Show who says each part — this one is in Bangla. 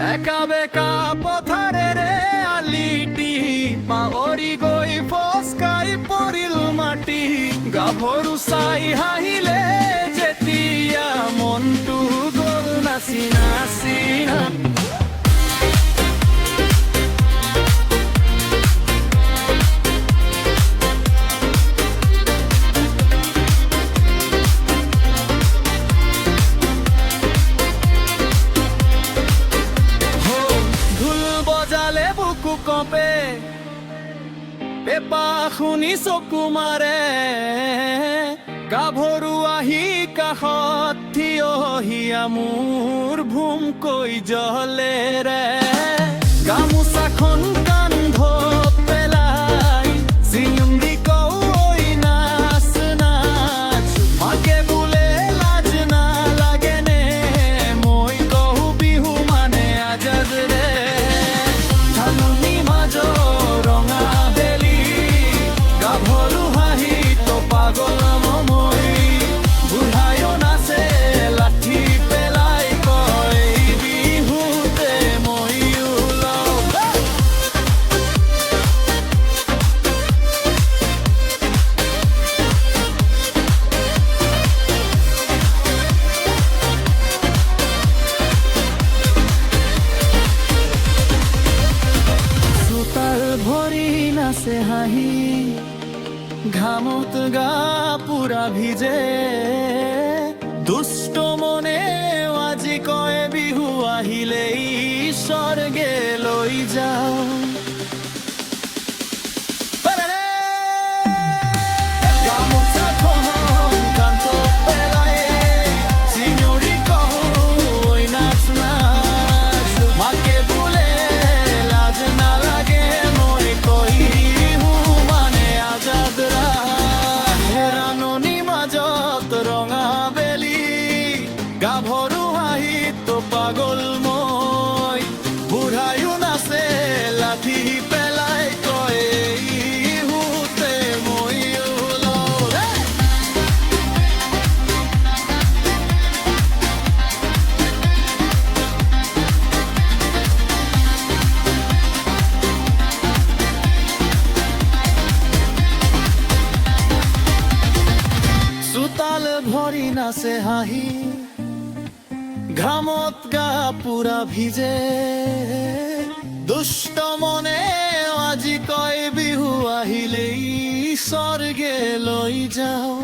Speaker 1: একা বেকা পথাৰে ৰে আলিটি পাহৰি গৈ ফচকাই পৰিল মাটি গাভৰু চাই হাঁহিলে বুকু কপে পেপা শুনি চকু মাৰে গাভৰু আহি কাষত থিয়হিয়া মোৰ ভুমকৈ জলেৰে গামোচাখন নাচে হাঁহি ঘামত গা পুৰা ভিজে। দুষ্ট মনে আজি কয় বিহু আহিলেই স্বৰ্গে লৈ যাওঁ। গাভৰু হাঁহিত পাগল মই। বুঢ়ায়ো নাচে, লাঠি পেলাই কয়, ইহুতে ময়ো চোতাল ভৰি নাচে হাঁহি। ঘামত গা পুরা ভিজে। দুষ্ট মনে আজি কয় বিহু আহিলেই স্বর্গে লই যাওঁ।